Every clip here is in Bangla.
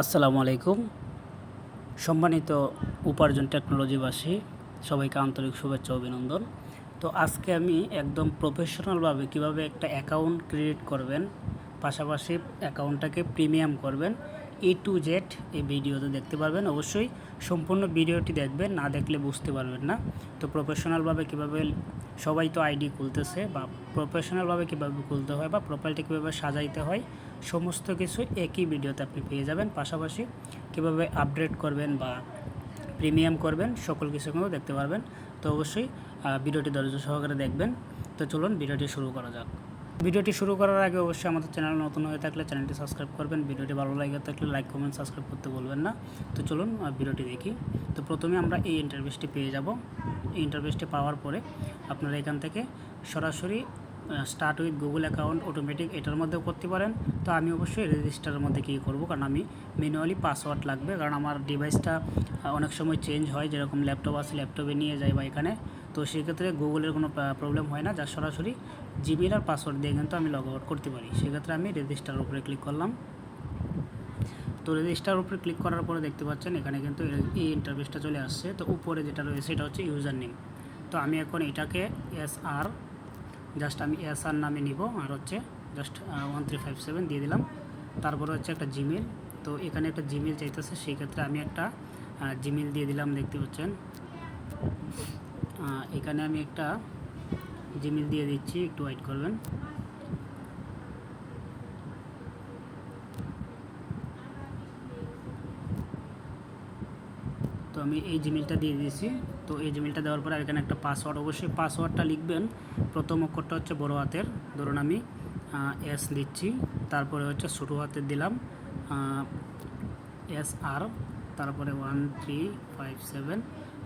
আসসালামু আলাইকুম। সম্মানিত উপার্জন টেকনোলজিবাসী, সবাইকে আন্তরিক শুভেচ্ছা, অভিনন্দন। তো আজকে আমি একদম প্রফেশনালভাবে কীভাবে একটা অ্যাকাউন্ট ক্রিয়েট করবেন, পাশাপাশি অ্যাকাউন্টটাকে প্রিমিয়াম করবেন এ টু জেড এই ভিডিওতে দেখতে পারবেন। অবশ্যই সম্পূর্ণ ভিডিওটি দেখবেন, না দেখলে বুঝতে পারবেন না। তো প্রফেশনালভাবে কীভাবে সবাই তো আইডি খুলতেছে বা প্রফেশনালভাবে কীভাবে খুলতে হয় বা প্রোফাইলটা কীভাবে সাজাইতে হয় সমস্ত কিছু একই ভিডিওতে আপনি পেয়ে যাবেন। পাশাপাশি কীভাবে আপডেট করবেন বা প্রিমিয়াম করবেন, সকল কিছু কিন্তু দেখতে পারবেন। তো অবশ্যই ভিডিওটি ধৈর্য সহকারে দেখবেন। তো চলুন ভিডিওটি শুরু করা যাক। ভিডিওটি শুরু করার আগে অবশ্যই আমাদের চ্যানেল নতুন হয়ে থাকলে চ্যানেলটি সাবস্ক্রাইব করবেন। ভিডিওটি ভালো লাগে থাকলে লাইক কমেন্ট সাবস্ক্রাইব করতে বলবেন না। তো চলুন ভিডিওটি দেখি। তো প্রথমে আমরা এই ইন্টারভিউসটি পেয়ে যাব। এই ইন্টারভিউসটি পাওয়ার পরে আপনারা এখান থেকে সরাসরি start with Google account automatic এটার মধ্যেও করতে পারেন। তো আমি অবশ্যই রেজিস্টারের মধ্যে কী করব, কারণ আমি ম্যানুয়ালি পাসওয়ার্ড লাগবে, কারণ আমার ডিভাইসটা অনেক সময় চেঞ্জ হয়, যেরকম ল্যাপটপ আছে ল্যাপটপে নিয়ে যাই বা এখানে। তো সেক্ষেত্রে গুগলের কোনো প্রবলেম হয় না, যা সরাসরি জিমেল আর পাসওয়ার্ড দিয়ে কিন্তু আমি লগ আউট করতে পারি। সেক্ষেত্রে আমি রেজিস্টারের উপরে ক্লিক করলাম। তো রেজিস্টার উপরে ক্লিক করার পরে দেখতে পাচ্ছেন, এখানে কিন্তু এই ইন্টারফেসটা চলে আসছে। তো উপরে যেটা রয়েছে এটা হচ্ছে ইউজার নেম তো আমি এখন এটাকে এস আর জাস্ট আমি এসআর নামে নিব আর হচ্ছে just one three five seven দিয়ে দিলাম। তারপরে হচ্ছে একটা জিমেল তো এখানে একটা জিমেল চাইতেছে, সেই ক্ষেত্রে আমি একটা জিমেল দিয়ে দিলাম, দেখতে পাচ্ছেন। এখানে আমি একটা জিমেল দিয়ে দিচ্ছি, একটু ওয়েট করবেন। আমি এই জিমেলটা দিয়ে দিয়েছি। তো এই জিমেলটা দেওয়ার পরে এখানে একটা পাসওয়ার্ড অবশ্যই পাসওয়ার্ডটা লিখবেন। প্রথম অক্ষরটা হচ্ছে বড় হাতের, ধরুন আমি এস দিচ্ছি তারপরে হচ্ছে ছোটো হাতের দিলাম এস আর তারপরে one three five seven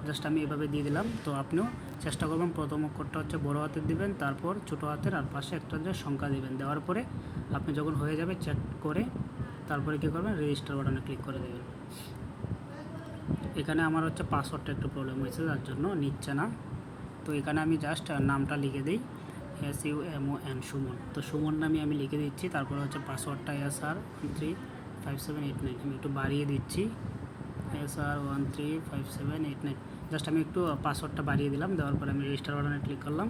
just আমি এভাবে দিয়ে দিলাম। তো আপনিও চেষ্টা করবেন প্রথম অক্ষরটা হচ্ছে বড় হাতের দিবেন, তারপর ছোটো হাতের আর পাশে একটা যে সংখ্যা দিবেন। দেওয়ার পরে আপনি যখন হয়ে যাবে চেক করে, তারপরে কী করবেন? রেজিস্টার বাটনে ক্লিক করে দেবেন। এখানে আমার হচ্ছে পাসওয়ার্ডটা একটু প্রবলেম হয়েছে যার জন্য নিচ্ছে না। তো এখানে আমি জাস্ট নামটা লিখে দিই। S U M O N Suman. তো সুমন নামে আমি লিখে দিচ্ছি, তারপরে হচ্ছে পাসওয়ার্ডটা S R three five seven eight nine আমি একটু বাড়িয়ে দিচ্ছি। S R one three five seven eight nine just আমি একটু পাসওয়ার্ডটা বাড়িয়ে দিলাম, দেওয়ার পরে আমি রেজিস্টার বাটনে ক্লিক করলাম।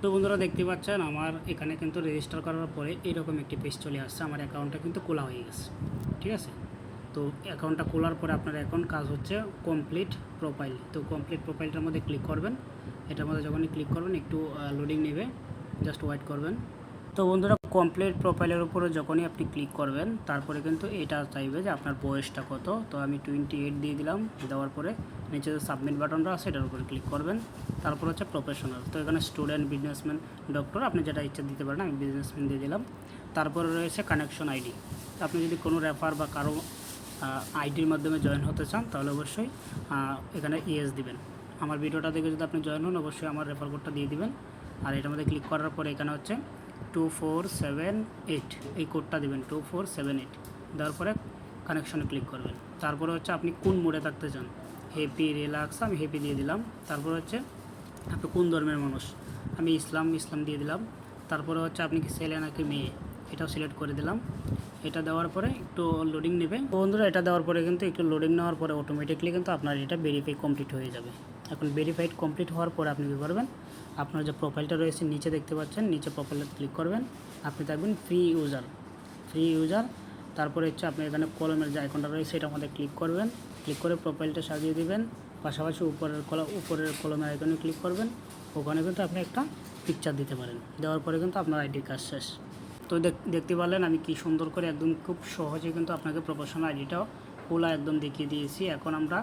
তো বন্ধুরা দেখতে পাচ্ছেন, আমার এখানে কিন্তু রেজিস্টার করার পরে এরকম একটি পেজ চলে আসছে, আমার অ্যাকাউন্টটা কিন্তু খোলা হয়ে গেছে, ঠিক আছে? তো অ্যাকাউন্টটা খোলার পরে আপনার এখন কাজ হচ্ছে কমপ্লিট প্রোফাইল তো কমপ্লিট প্রোফাইলটার মধ্যে ক্লিক করবেন। এটার মধ্যে যখনই ক্লিক করবেন, একটু লোডিং নেবে। জাস্ট ওয়েট করবেন। তো বন্ধুরা কমপ্লিট প্রোফাইলের উপরে যখনই আপনি ক্লিক করবেন, তারপরে কিন্তু এটা চাইবে যে আপনার বয়সটা কত। তো আমি টোয়েন্টি এইট দিয়ে দিলাম। দেওয়ার পরে নিচে যে সাবমিট বাটনটা আছে, এটার উপরে ক্লিক করবেন। তারপর হচ্ছে প্রফেশনাল তো এখানে স্টুডেন্ট বিজনেসম্যান ডক্টর আপনি যেটা ইচ্ছা দিতে পারেন, আমি বিজনেসম্যান দিয়ে দিলাম। তারপরে রয়েছে কানেকশন আইডি আপনি যদি কোনো রেফার বা কারও আইডির মাধ্যমে জয়েন হতে চান, তাহলে অবশ্যই এখানে ইএস দিবেন। আমার ভিডিওটা দেখে যদি আপনি জয়েন হন, অবশ্যই আমার রেফার কোডটা দিয়ে দিবেন। আর এটার মধ্যে ক্লিক করার পরে এখানে হচ্ছে টু ফোর সেভেন এইট এই কোডটা দিবেন টু ফোর সেভেন এইট দেওয়ার পরে কানেকশনে ক্লিক করবেন। তারপরে হচ্ছে আপনি কোন মোডে থাকতে চান? হ্যাপি রিল্যাক্স আমি হ্যাপি দিয়ে দিলাম। তারপরে হচ্ছে আপনি কোন ধর্মের মানুষ? আমি ইসলাম ইসলাম দিয়ে দিলাম। তারপরে হচ্ছে আপনি কি ছেলে নাকি মেয়ে? এটাও সিলেক্ট করে দিলাম। এটা দেওয়ার পরে একটু লোডিং নেবে। বন্ধুরা, এটা দেওয়ার পরে কিন্তু একটু লোডিং নেওয়ার পরে অটোমেটিকলি কিন্তু আপনার এটা ভেরিফাই কমপ্লিট হয়ে যাবে। এখন ভেরিফাইড কমপ্লিট হওয়ার পরে আপনি কী করবেন? আপনার যে প্রোফাইলটা রয়েছে নিচে দেখতে পাচ্ছেন, নিচে প্রোফাইলে ক্লিক করবেন। আপনি থাকবেন ফ্রি ইউজার ফ্রি ইউজার তারপরে হচ্ছে আপনি এখানে কলমের যে আইকনটা রয়েছে এটা আমাদের ক্লিক করবেন। ক্লিক করে প্রোফাইলটা সাজিয়ে দিবেন। পাশাপাশি উপরের কলা, উপরের কলমের আইকনে ক্লিক করবেন। ওখানে কিন্তু আপনি একটা পিকচার দিতে পারেন। দেওয়ার পরে কিন্তু আপনার আইডি কাজ শেষ। তো দেখ- দেখতে পারলেন আমি কি সুন্দর করে একদম খুব সহজে কিন্তু আপনাকে প্রফেশনাল আইডিটাও খোলা একদম দেখিয়ে দিয়েছি। এখন আমরা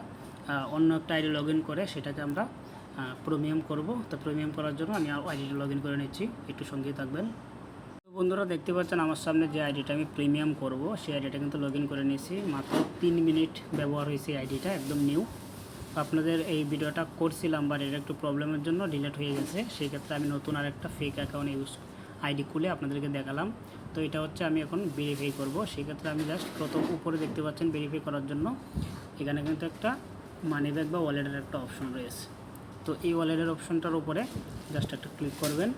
অন্য একটা আইডি লগ ইন করে সেটাকে আমরা প্রিমিয়াম করব। তো প্রিমিয়াম করার জন্য আমি আইডিটা লগ ইন করে নিচ্ছি। একটু সঙ্গেই থাকবেন। তো বন্ধুরা দেখতে পাচ্ছেন আমার সামনে যে আইডিটা আমি প্রিমিয়াম করব, সেই আইডিটা কিন্তু লগ করে নিয়েছি। মাত্র তিন মিনিট ব্যবহার হয়েছে আইডিটা একদম নিউ আপনাদের এই ভিডিওটা করছিলাম বাট এটা একটু প্রবলেমের জন্য ডিলেট হয়ে গেছে। সেই ক্ষেত্রে আমি নতুন আর একটা ফেক অ্যাকাউন্ট ইউজ আইডি খুলে আপনাদেরকে দেখালাম। তো এটা হচ্ছে আমি এখন ভেরিফাই করব। সেই ক্ষেত্রে আমি জাস্ট প্রথম উপরে দেখতে পাচ্ছেন ভেরিফাই করার জন্য। এখানে কিন্তু একটা মানি ব্যাগ বা ওয়ালেটের একটা অপশন রয়েছে। তো এই ওয়ালেটের অপশনটার উপরে জাস্ট একটা ক্লিক করবেন।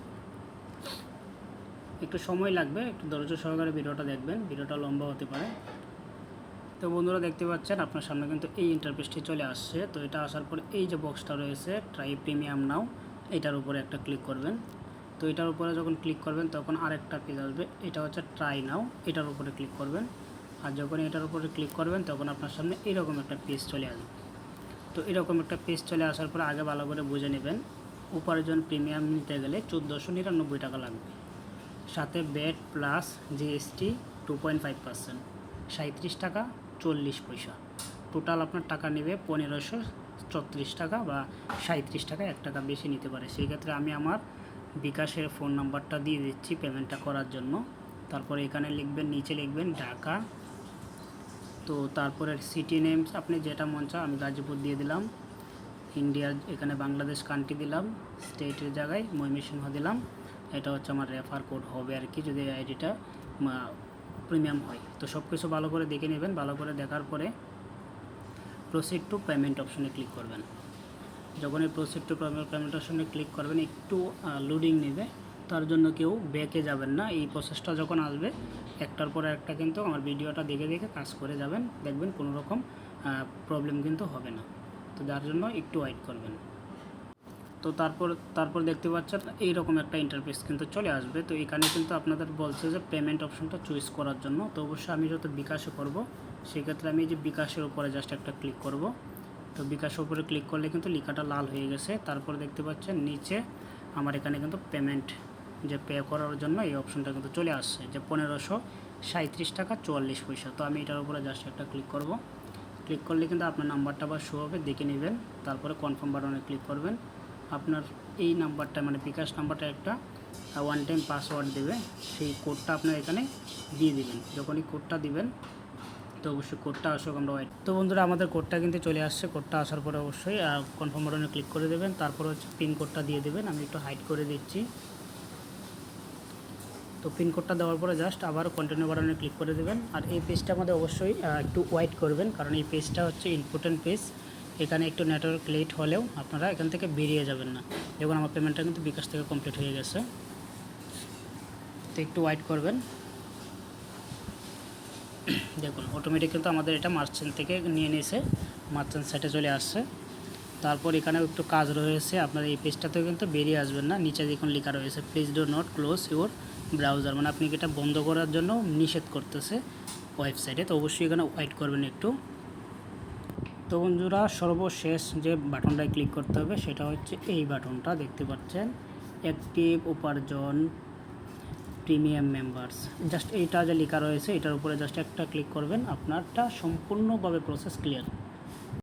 একটু সময় লাগবে, একটু ধৈর্য সহকারে ভিডিওটা দেখবেন। ভিডিওটা লম্বা হতে পারে। তো বন্ধুরা দেখতে পাচ্ছেন, আপনার সামনে কিন্তু এই ইন্টারফেসটি চলে আসছে। তো এটা আসার পর এই যে বক্সটা রয়েছে ট্রাই প্রিমিয়াম নাও এটার উপরে একটা ক্লিক করবেন। তো এটার উপরে যখন ক্লিক করবেন, তখন আরেকটা পেজ আসবে। এটা হচ্ছে ট্রাই নাও এটার উপরে ক্লিক করবেন। আর যখন এটার উপরে ক্লিক করবেন, তখন আপনার সামনে এরকম একটা পেজ চলে আসবে। তো এরকম একটা পেজ চলে আসার পর আগে ভালো করে বুঝে নেবেন, উপার্জন প্রিমিয়াম নিতে গেলে চোদ্দোশো নিরানব্বই টাকা লাগবে। সাথে bed plus GST two point five percent সাঁত্রিশ টাকা চল্লিশ পয়সা। টোটাল আপনার টাকা নেবে পনেরোশো চত্রিশ টাকা বা সাঁত্রিশ টাকা এক টাকা বেশি নিতে পারে। সেই ক্ষেত্রে আমি আমার বিকাশের ফোন নাম্বারটা দিয়ে দিচ্ছি পেমেন্টটা করার জন্য। তারপরে এখানে লিখবেন, নিচে লিখবেন, ঢাকা। তো তারপরে সিটি নেমস আপনি যেটা মন চান আমি গাজীপুর দিয়ে দিলাম। ইন্ডিয়ার এখানে বাংলাদেশ কান্ট্রি দিলাম। স্টেটের জায়গায় ময়মনসিংহ দিলাম। এটা হচ্ছে আমার রেফার কোড হবে আর কি, যদি আইডিটা প্রিমিয়াম হয়। তো সব কিছু ভালো করে দেখে নেবেন। ভালো করে দেখার পরে প্রসিড টু পেমেন্ট অপশনে ক্লিক করবেন। যখন এই প্রসিড টু অপশনে ক্লিক করবেন, একটু লোডিং নেবে। তার জন্য কেউ ব্যাকে যাবেন না। এই প্রসেসটা যখন আসবে, একটার পর একটা কিন্তু আমার ভিডিওটা দেখে দেখে কাজ করে যাবেন। দেখবেন কোনো রকম প্রবলেম কিন্তু হবে না। তো যার জন্য একটু ওয়েট করবেন। তো তারপর তারপর দেখতে পাচ্ছেন, এইরকম একটা ইন্টারফেস কিন্তু চলে আসবে। তো এখানে কিন্তু আপনাদের বলছে যে পেমেন্ট অপশনটা চুজ করার জন্য। তো অবশ্যই আমি যত বিকাশে করব, সেক্ষেত্রে আমি যে বিকাশের উপরে জাস্ট একটা ক্লিক করব। তো বিকাশের উপরে ক্লিক করলে কিন্তু লেখাটা লাল হয়ে গেছে। তারপর দেখতে পাচ্ছেন নিচে আমার এখানে কিন্তু পেমেন্ট যে পে করার জন্য এই অপশনটা কিন্তু চলে আসছে যে পনেরোশো সাঁত্রিশ টাকা চুয়াল্লিশ পয়সা। তো আমি এটার উপরে জাস্ট একটা ক্লিক করব। ক্লিক করলে কিন্তু আপনার নাম্বারটা বা শো হবে, দেখে নেবেন। তারপরে কনফার্ম বাটনে ক্লিক করবেন। আপনার এই নাম্বারটা মানে বিকাশ নাম্বারটা একটা ওয়ান টাইম পাসওয়ার্ড দেবে। সেই কোডটা আপনার এখানে দিয়ে দিবেন। যখন এই কোডটা দিবেন তো অবশ্যই কোডটা আসুক, আমরা ওয়েট তো বন্ধুরা, আমাদের কোডটা কিন্তু চলে আসছে। কোডটা আসার পরে অবশ্যই কনফার্ম বাটনে ক্লিক করে দেবেন। তারপর হচ্ছে পিন কোডটা দিয়ে দেবেন। আমি একটু হাইড করে দিচ্ছি। তো পিন কোডটা দেওয়ার পরে জাস্ট আবার কন্টিনিউ বাটনে ক্লিক করে দেবেন। আর এই পেজটা আমাদের অবশ্যই একটু ওয়াইট করবেন। কারণ এই পেজটা হচ্ছে ইম্পর্টেন্ট পেজ এখানে একটু নেটওয়ার্ক লেট হলেও আপনারা এখান থেকে বেরিয়ে যাবেন না। দেখুন, আমার পেমেন্টটা কিন্তু বিকাশ থেকে কমপ্লিট হয়ে গেছে। তো একটু ওয়াইট করবেন। দেখুন অটোমেটিক কিন্তু আমাদের এটা মার্চেন্ট থেকে নিয়ে নিয়েছে মার্চেন্ট সাইটে চলে আসছে। তারপর এখানেও একটু কাজ রয়েছে, আপনার এই পেজটাতেও কিন্তু বেরিয়ে আসবেন না, নিচে দেখুন লেখা রয়েছে please do not close your browser মানে আপনি এটা বন্ধ করার জন্য নিষেধ করতেছে ওয়েবসাইটে তো অবশ্যই এখানে ওয়াইট করবেন একটু। তো বন্ধুরা, সর্বশেষ যে বাটনটায় ক্লিক করতে হবে, সেটা হচ্ছে এই বাটনটা দেখতে পাচ্ছেন? অ্যাক্টিভ উপার্জন প্রিমিয়াম মেম্বার্স জাস্ট এইটা যে লেখা রয়েছে, এটার উপরে জাস্ট একটা ক্লিক করবেন, আপনারটা সম্পূর্ণভাবে প্রসেস ক্লিয়ার